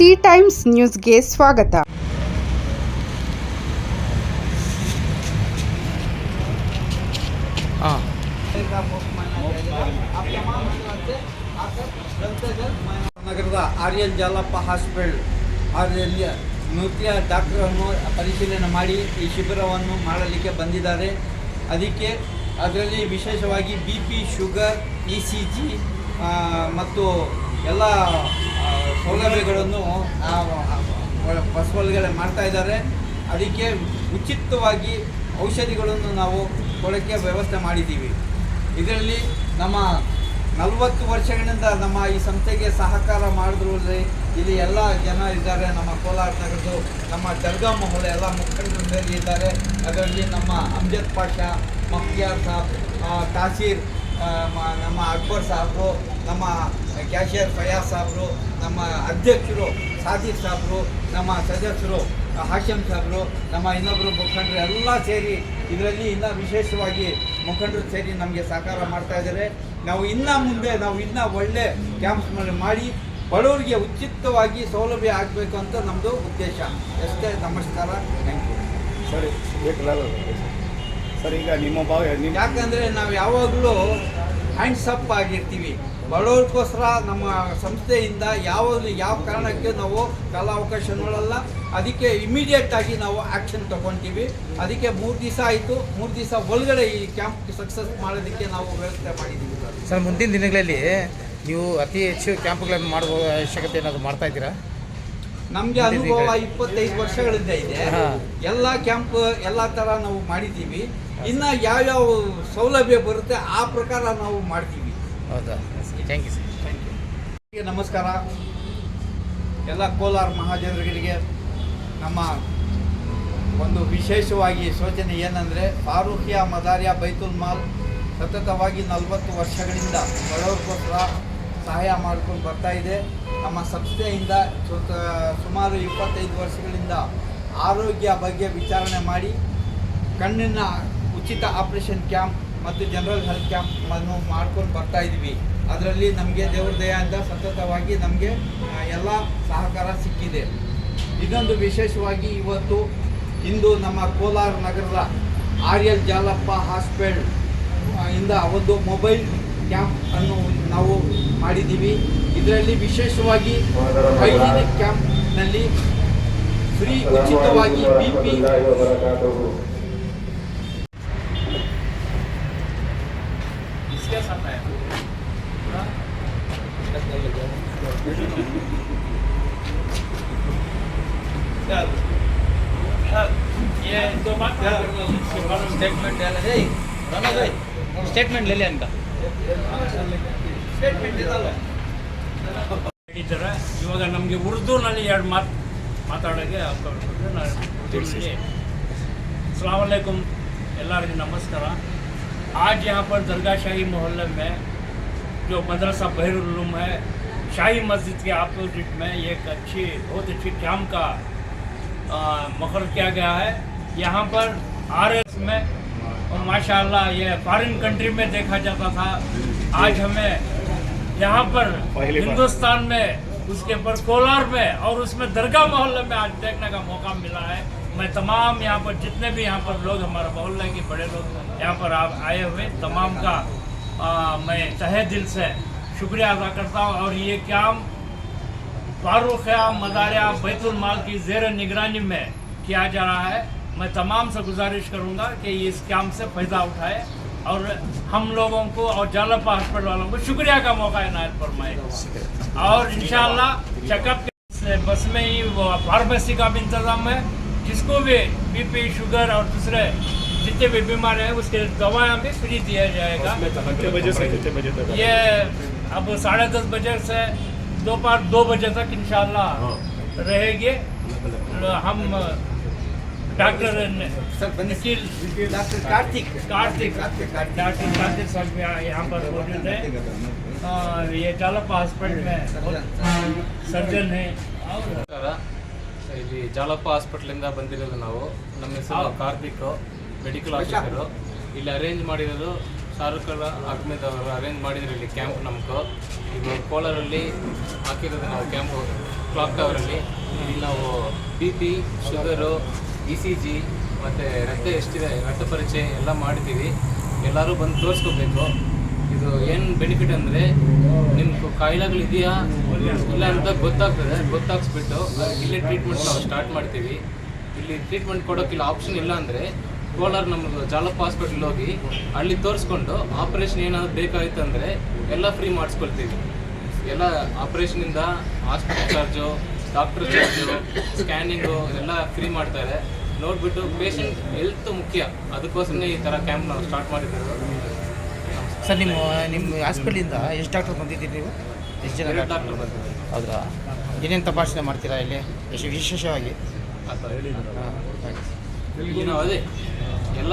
C times ನ್ಯೂಸ್ಗೆ ಸ್ವಾಗತ. ನಗರದ ನಗರದ ಆರ್ಯನ್ ಜಾಲಪ್ಪ ಹಾಸ್ಪಿಟಲ್ ಅದರಲ್ಲಿ ನೃತ್ಯ ಡಾಕ್ಟರನ್ನು ಪರಿಶೀಲನೆ ಮಾಡಿ ಈ ಶಿಬಿರವನ್ನು ಮಾಡಲಿಕ್ಕೆ ಬಂದಿದ್ದಾರೆ. ಅದಕ್ಕೆ ಅದರಲ್ಲಿ ವಿಶೇಷವಾಗಿ B P sugar E C G ಮತ್ತು ಎಲ್ಲ ಸೌಲಭ್ಯಗಳನ್ನು ಬಸ್ವಲ್ಗಳೇ ಮಾಡ್ತಾ ಇದ್ದಾರೆ. ಅದಕ್ಕೆ ಉಚಿತವಾಗಿ ಔಷಧಿಗಳನ್ನು ನಾವು ಕೊಡೋಕ್ಕೆ ವ್ಯವಸ್ಥೆ ಮಾಡಿದ್ದೀವಿ. ಇದರಲ್ಲಿ ನಮ್ಮ ನಲವತ್ತು ವರ್ಷಗಳಿಂದ ನಮ್ಮ ಈ ಸಂಸ್ಥೆಗೆ ಸಹಕಾರ ಮಾಡಿದ್ರು ಇಲ್ಲಿ ಎಲ್ಲ ಜನ ಇದ್ದಾರೆ. ನಮ್ಮ ಕೋಲಾರ ನಗರದ್ದು ನಮ್ಮ ದರ್ಗಾ ಮಹಲ್ ಎಲ್ಲ ಮುಖಂಡರು ಸೇರಿ ಇದ್ದಾರೆ. ಅದರಲ್ಲಿ ನಮ್ಮ ಅಮ್ಜದ್ ಪಾಷಾ ಮಫ್ತಿಯಾರ್ ಸಾಬ್ ತಾಸೀರ್ ನಮ್ಮ ಅಕ್ಬರ್ ಸಾಹಬ್ರು ನಮ್ಮ ಕ್ಯಾಶಿಯರ್ ಫಯಾಜ್ ಸಾಹೇಬರು ನಮ್ಮ ಅಧ್ಯಕ್ಷರು ಸಾದಿಕ್ ಸಾಹಬ್ರು ನಮ್ಮ ಸದಸ್ಯರು ಹಾಶಂ ಸಾಹೇಬರು ನಮ್ಮ ಇನ್ನೊಬ್ಬರು ಮುಖಂಡರು ಎಲ್ಲ ಸೇರಿ ಇದರಲ್ಲಿ ಇನ್ನೂ ವಿಶೇಷವಾಗಿ ಮುಖಂಡರು ಸೇರಿ ನಮಗೆ ಸಹಕಾರ ಮಾಡ್ತಾ ಇದ್ದಾರೆ. ನಾವು ಇನ್ನು ಮುಂದೆ, ನಾವು ಇನ್ನೂ ಒಳ್ಳೆ ಕ್ಯಾಂಪ್ಸ್ ಮಾಡಿ ಬಡವರಿಗೆ ಉಚಿತವಾಗಿ ಸೌಲಭ್ಯ ಆಗಬೇಕು ಅಂತ ನಮ್ಮದು ಉದ್ದೇಶ. ಅಷ್ಟೇ ನಮಸ್ಕಾರ ಥ್ಯಾಂಕ್ ಯು ಸರಿ ಸರ್ ಈಗ ನಿಮ್ಮ ಭಾವ ನಿಮ್ಮ ಯಾಕಂದರೆ ನಾವು ಯಾವಾಗಲೂ ಹ್ಯಾಂಡ್ಸ್ ಅಪ್ ಆಗಿರ್ತೀವಿ. ಬಡವರಿಗೋಸ್ಕರ ನಮ್ಮ ಸಂಸ್ಥೆಯಿಂದ ಯಾವಾಗಲೂ ಯಾವ ಕಾರಣಕ್ಕೆ ನಾವು ಕಾಲಾವಕಾಶ ನೋಡಲ್ಲ ಅದಕ್ಕೆ ಇಮಿಡಿಯೇಟ್ ಆಗಿ ನಾವು ಆ್ಯಕ್ಷನ್ ತಗೊತೀವಿ. ಅದಕ್ಕೆ ಮೂರು ದಿವಸ ಆಯಿತು. ಮೂರು ದಿವಸ ಒಳಗಡೆ ಈ ಕ್ಯಾಂಪ್ ಸಕ್ಸಸ್ ಮಾಡೋದಕ್ಕೆ ನಾವು ವ್ಯವಸ್ಥೆ ಮಾಡಿದ್ದೀವಿ ಸರ್. ಸರ್ ಮುಂದಿನ ದಿನಗಳಲ್ಲಿ ನೀವು ಅತಿ ಹೆಚ್ಚು ಕ್ಯಾಂಪ್ಗಳನ್ನು ಮಾಡುವ ಅವಶ್ಯಕತೆ ಏನಾದರೂ ಮಾಡ್ತಾ ಇದ್ದೀರಾ? ನಮಗೆ ಅನುಭವ ಇಪ್ಪತ್ತೈದು ವರ್ಷಗಳಿಂದ ಇದೆ. ಎಲ್ಲ ಕ್ಯಾಂಪ್ ಎಲ್ಲ ಥರ ನಾವು ಮಾಡಿದ್ದೀವಿ. ಇನ್ನು ಯಾವ್ಯಾವ ಸೌಲಭ್ಯ ಬರುತ್ತೆ ಆ ಪ್ರಕಾರ ನಾವು ಮಾಡ್ತೀವಿ. ಹೌದಾ? ಥ್ಯಾಂಕ್ ಯು ಸರ್ ಎಲ್ಲರಿಗೆ ನಮಸ್ಕಾರ. ಎಲ್ಲ ಕೋಲಾರ ಮಹಾಜನರಿಗೆ ನಮ್ಮ ಒಂದು ವಿಶೇಷವಾಗಿ ಸೂಚನೆ ಏನಂದರೆ ಫಾರೂಕಿಯಾ ಮದಾರಿಯಾ ಬೈತುಲ್ ಮಾಲ್ ಸತತವಾಗಿ ನಲವತ್ತು ವರ್ಷಗಳಿಂದ ಬಡವರಿಗೋಸ್ಕರ ಸಹಾಯ ಮಾಡ್ಕೊಂಡು ಬರ್ತಾ ಇದೆ. ನಮ್ಮ ಸಂಸ್ಥೆಯಿಂದ ಸುಮಾರು ಇಪ್ಪತ್ತೈದು ವರ್ಷಗಳಿಂದ ಆರೋಗ್ಯ ಬಗ್ಗೆ ವಿಚಾರಣೆ ಮಾಡಿ ಕಣ್ಣಿನ ಉಚಿತ ಆಪರೇಷನ್ ಕ್ಯಾಂಪ್ ಮತ್ತು ಜನರಲ್ ಹೆಲ್ತ್ ಕ್ಯಾಂಪ್ ಅನ್ನು ಮಾಡ್ಕೊಂಡು ಬರ್ತಾ ಇದ್ವಿ ಅದರಲ್ಲಿ ನಮಗೆ ದೇವ್ರ ದಯಿಂದ ಸತತವಾಗಿ ನಮಗೆ ಎಲ್ಲ ಸಹಕಾರ ಸಿಕ್ಕಿದೆ. ಇದೊಂದು ವಿಶೇಷವಾಗಿ ಇವತ್ತು ಇಂದು ನಮ್ಮ ಕೋಲಾರ ನಗರದ ಆರ್ಯಲ್ ಜಾಲಪ್ಪ ಹಾಸ್ಪಿಟಲ್ ಇಂದ ಒಂದು ಮೊಬೈಲ್ ಕ್ಯಾಂಪ್ ಅನ್ನು ನಾವು ಮಾಡಿದ್ದೀವಿ. ಇದರಲ್ಲಿ ವಿಶೇಷವಾಗಿ ಕ್ಯಾಂಪ್ನಲ್ಲಿ ಫ್ರೀ ಉಚಿತವಾಗಿ ಬಿ ಪಿ ये दो बात स्टेटमेंट डाला है राना भाई ಸ್ಟೇಟ್ಮೆಂಟ್ ಲೇಲಿ ಅಂತ ಸ್ಟೇಟ್ಮೆಂಟ್ ಇದಲ್ಲ ಹೇಳಿದ್ದಾರೆ ಇವಾಗ ನಮಗೆ ಉರ್ದುನಲ್ಲಿ ಎರಡು ಮಾತು ಮಾತಾಡೋಕ್ಕೆ ಅವಕಾಶ ಕೊಟ್ಟರೆ ನಾನು ಉರ್ದುನಲ್ಲಿ अलैक्म ಎಲ್ಲರಿಗೂ ನಮಸ್ಕಾರ आज यहाँ पर दरगाह शाही मोहल्ले में जो मदरसा बहरुल्लूम है शाही मस्जिद के अपोजिट में एक अच्छी बहुत अच्छी कैम्प का मकर किया गया है यहाँ पर आर एस में और माशाल्लाह ये फॉरेन कंट्री में देखा जाता था। आज हमें यहाँ पर हिंदुस्तान में उसके ऊपर कोलार में और उसमें दरगाह मोहल्ले में आज देखने का मौका मिला है। मैं तमाम यहाँ पर जितने भी यहाँ पर लोग हमारे मोहल्ले के बड़े लोग यहाँ पर आप आए हुए तमाम का आ, मैं तहे दिल से शुक्रिया अदा करता हूँ। और ये काम फारूखिया मदारिया बैतुलमाल की जेर निगरानी में किया जा रहा है। मैं तमाम से गुजारिश करूँगा कि इस काम से फ़ायदा उठाए और हम लोगों को और जालपा हॉस्पिटल वालों को शुक्रिया का मौका इनायत फरमाए। और इंशाल्लाह चेकअप के बस में ही वो फार्मेसी का भी इंतज़ाम है। जिसको भी बीपी शुगर और दूसरे जितने भी बीमार हैं उसके दवाएँ भी फ्री दिया जाएगा। कितने बजे से कितने बजे तक? ये अब साढ़े दस बजे से दोपहर दो बजे तक इंशाल्लाह रहेगी। हम डॉक्टर सर बने निखिल डॉक्टर कार्तिक कार्तिक कार्तिक कार्तिक डॉक्टर कार्तिक साहब भी यहाँ पर मौजूद है आ, ये जालप्पा हॉस्पिटल में सर्जन है ನಮಸ್ಕಾರ ಇಲ್ಲಿ ಜಾಲಪ್ಪ ಹಾಸ್ಪಿಟ್ಲಿಂದ ಬಂದಿರೋದು ನಾವು ನಮ್ಮ ಹೆಸರು ಹೌದು. ಕಾರ್ತಿಕ್ ಮೆಡಿಕಲ್ ಆಫೀಸರು ಇಲ್ಲಿ ಅರೇಂಜ್ ಮಾಡಿರೋದು ಶಾರುಖ್ ಖಾನ್ ಅಹ್ಮೇದ್ ಅವರು ಅರೇಂಜ್ ಮಾಡಿದ್ರು ಇಲ್ಲಿ ಕ್ಯಾಂಪ್ ನಮ್ಗೆ ಇದು ಕೋಲಾರಲ್ಲಿ ಹಾಕಿರೋದು ನಾವು ಕ್ಯಾಂಪ್ ಕ್ಲಾಕ್ ಟವರಲ್ಲಿ ಇಲ್ಲಿ ನಾವು B P sugar E C G ಮತ್ತು ರಕ್ತ ಎಷ್ಟಿದೆ ರಕ್ತ ಪರೀಕ್ಷೆ ಎಲ್ಲ ಮಾಡ್ತೀವಿ ಎಲ್ಲರೂ ಬಂದು ತೋರಿಸ್ಕೋಬೇಕು. ಇದು ಏನು ಬೆನಿಫಿಟ್ ಅಂದರೆ ನಿಮ್ಮ ಕಾಯಿಲೆಗಳಿದೆಯಾ, ಇಲ್ಲ ಅಂತ ಗೊತ್ತಾಗ್ತದೆ, ಗೊತ್ತಾಗ್ಸ್ಬಿಟ್ಟು ಇಲ್ಲಿ ಟ್ರೀಟ್ಮೆಂಟ್ ನಾವು ಸ್ಟಾರ್ಟ್ ಮಾಡ್ತೀವಿ. ಇಲ್ಲಿ ಟ್ರೀಟ್ಮೆಂಟ್ ಕೊಡೋಕ್ಕಿಲ್ಲ ಆಪ್ಷನ್ ಇಲ್ಲ ಅಂದರೆ, ಕೋಲಾರ ನಮ್ಮದು ಜಾಲಪ್ಪ ಹಾಸ್ಪಿಟ್ಲ್ ಹೋಗಿ ಅಲ್ಲಿ ತೋರಿಸ್ಕೊಂಡು ಆಪ್ರೇಷನ್ ಏನಾದರೂ ಬೇಕಾಗಿತ್ತು ಅಂದರೆ ಎಲ್ಲ ಫ್ರೀ ಮಾಡಿಸ್ಕೊಳ್ತೀವಿ. ಎಲ್ಲ ಆಪ್ರೇಷನಿಂದ hospital charge doctor charge scanning ಎಲ್ಲ ಫ್ರೀ ಮಾಡ್ತಾರೆ. ನೋಡಿಬಿಟ್ಟು ಪೇಷಂಟ್ ಹೆಲ್ತ್ ಮುಖ್ಯ. ಅದಕ್ಕೋಸ್ಕರ ಈ ಥರ ಕ್ಯಾಂಪ್ ನಾವು ಸ್ಟಾರ್ಟ್ ಮಾಡಿದ್ದೀವಿ ಸರ್ ನಿಮ್ಮ ನಿಮ್ಮ ಹಾಸ್ಪಿಟ್ಲಿಂದ ಎಷ್ಟು ಡಾಕ್ಟರ್ ಬಂದಿದ್ದೀರಿ ನೀವು? ಎಷ್ಟು ಜನ ಡಾಕ್ಟರ್ ಬಂದಿದ್ದೀವಿ. ಹೌದಾ ಏನೇನು ತಪಾಸಣೆ ಮಾಡ್ತೀರಾ ಇಲ್ಲಿ? ಎಷ್ಟು ವಿಶೇಷವಾಗಿ. ಆ ಥರ ಮಾಡ್ತೀವಿ ಬಿ ಪಿ ಅದೇ. ಎಲ್ಲ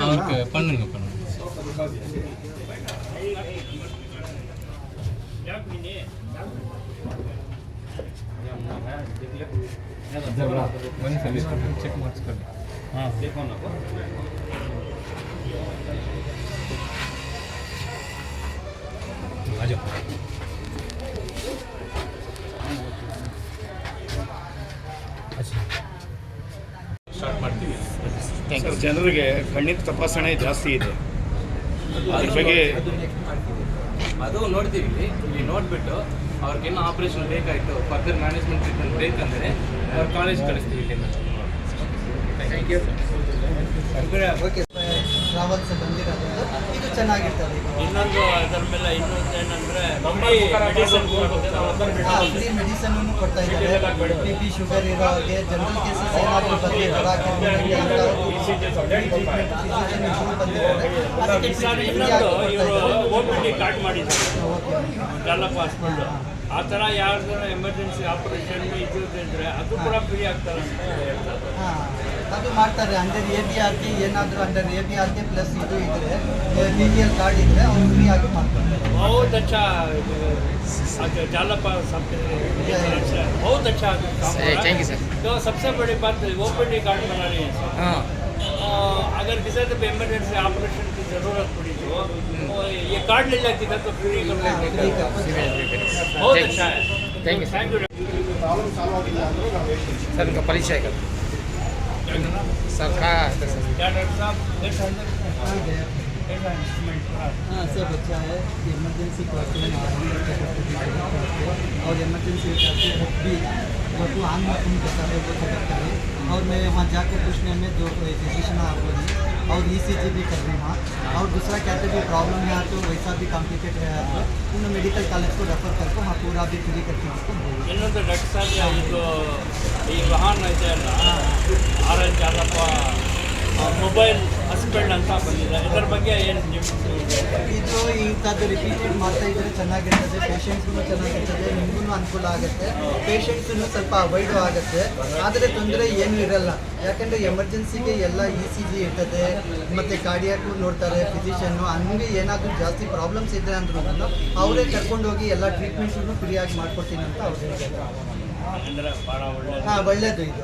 அவருக்கு பண்ணுங்க பண்ணுங்க ಬನ್ನಿ ಸರ್ ಚೆಕ್ ಮಾಡಿಸ್ಕೊಳ್ಳಿ ಹಾಂ ಸ್ಟಾರ್ಟ್ ಜನರಿಗೆ ಕಣ್ಣಿನ ತಪಾಸಣೆ ಜಾಸ್ತಿ ಇದೆ. ಅದ್ರ ಬಗ್ಗೆ ಅದು ನೋಡ್ತೀವಿ ಇಲ್ಲಿ ಇಲ್ಲಿ ನೋಡಿಬಿಟ್ಟು ಅವ್ರಿಗೇನು ಆಪರೇಷನ್ ಬೇಕಾಯಿತು ಫರ್ದರ್ ಮ್ಯಾನೇಜ್ಮೆಂಟ್ ಟ್ರೀಟ್ಮೆಂಟ್ ಬೇಕಂದರೆ ಅವ್ರ ಕಾಲೇಜ್ ಕಳಿಸ್ತೀವಿ ಇಲ್ಲಿಂದ ಥ್ಯಾಂಕ್ ಯು ಟ್ರಾವೆಲ್ಸ್ ಬಂದಿರೋದು ಇದು ಚೆನ್ನಾಗಿರ್ತದೆ ಇನ್ನೊಂದು ಅದರ ಮೇಲೆ ಇನ್ನೊಂದು ಏನಂದ್ರೆ ಮೆಡಿಸಿನ್ ಫ್ರೀ ಮೆಡಿಸನ್ ಕೊಡ್ತಾ ಇದ್ದಾರೆ. ಬಿ ಪಿ ಶುಗರ್ ಇರೋರಿಗೆ ಜನರಲ್ ಕೇಸಸ್ ಏನಾದರೂ ಬಗ್ಗೆ ಇನ್ನೊಂದು ಇವರು ಓ ಪಿ ಡಿ ಕಾರ್ಡ್ ಮಾಡಿದ್ದಾರೆ ಜಾಲಪ್ಪ ಹಾಸ್ಪಿಟಲ್ ಆ ಥರ ಯಾರ್ದಾರ ಎಮರ್ಜೆನ್ಸಿ ಆಪರೇಷನ್ ಇದು ಇದ್ರೆ ಅದು ಕೂಡ ಫ್ರೀ ಆಗ್ತಾರೆ ಅಂತ ಹೇಳ್ತಾರೆ ಅದು ಮಾಡ್ತಾರೆ under A B R T ಏನಾದರೂ under A B R T plus ಇದು ಇದ್ರೆ ಬಿ ಪಿ ಎಲ್ ಕಾರ್ಡ್ ಇದ್ರೆ ಅವ್ರು ಫ್ರೀ ಆಗಿ ಮಾಡ್ತಾರೆ बहुत अच्छा अ, जालपा सब बहुत अच्छा काम हो रहा थैंक है यू सर तो सबसे बड़ी बात ओपीडी कार्ड बना रही है सर ಹಾಂ अ, अगर किसी से पेमेंट से ऑपरेशन की ज़रूरत पड़ी तो, तो ये कार्ड ले जाती था तो फिर ये कर लेते बहुत अच्छा है। Thank you thank you sir इनका परिचय कर सर का क्या डॉक्टर साहब? एक सर हाँ सब अच्छा है। इमरजेंसी तो और इमरजेंसी भी जो आम आदमी करता है वो करता है और मैं वहाँ जाकर पूछने में जो कोई फिजिशियन आप बोली और ई भी कर रहे हैं वहाँ और दूसरा कहते भी प्रॉब्लम है तो वैसा भी कॉम्प्लिकेट है तो उन्हें मेडिकल कॉलेज को रेफर करके वहाँ पूरा भी फ्री करके उसको बोलो ಇನ್ನೊಂದು ಡಾಕ್ಟರ್ ಸಾಹೇಬ್ ಇದು ಈ ವಾಹನ ಇದೆ ಅಲ್ಲ ಆರೆಂಜ್ ಅಲ್ಲಪ್ಪ ಮೊಬೈಲ್ ಹಾಸ್ಪಿಟಲ್ ಅಂತ ಬಂದಿದೆ ಇದರ ಬಗ್ಗೆ ಏನು ಇದು ಇಂಥದ್ದು ರಿಪೀಟೆಡ್ ಮಾಡ್ತಾ ಇದ್ರೆ ಚೆನ್ನಾಗಿರ್ತದೆ. ಪೇಷಂಟ್ಸ್ಗೂ ಚೆನ್ನಾಗಿರ್ತದೆ. ನಿಮಗೂ ಅನುಕೂಲ ಆಗುತ್ತೆ. ಪೇಷಂಟ್ಸನ್ನು ಸ್ವಲ್ಪ ಅವಾಯ್ಡು ಆಗುತ್ತೆ. ಆದರೆ ತೊಂದರೆ ಏನೂ ಇರಲ್ಲ. ಯಾಕಂದರೆ ಎಮರ್ಜೆನ್ಸಿಗೆ ಎಲ್ಲ ಇ ಸಿ ಜಿ ಇರ್ತದೆ. ಮತ್ತು ಕಾರ್ಡಿಯಾಕು ನೋಡ್ತಾರೆ ಫಿಸಿಷಿಯನ್ನು ಹಂಗೆ ಏನಾದರೂ ಜಾಸ್ತಿ ಪ್ರಾಬ್ಲಮ್ಸ್ ಇದೆ ಅಂದ್ರೂ ಅವರೇ ಕರ್ಕೊಂಡೋಗಿ ಎಲ್ಲ ಟ್ರೀಟ್ಮೆಂಟನ್ನು ಫ್ರೀಯಾಗಿ ಮಾಡ್ಕೊಡ್ತೀನಿ ಅಂತ ಅವ್ರು ಹೇಳ್ತಾರೆ ಹಾಂ ಒಳ್ಳೆಯದು ಇದು.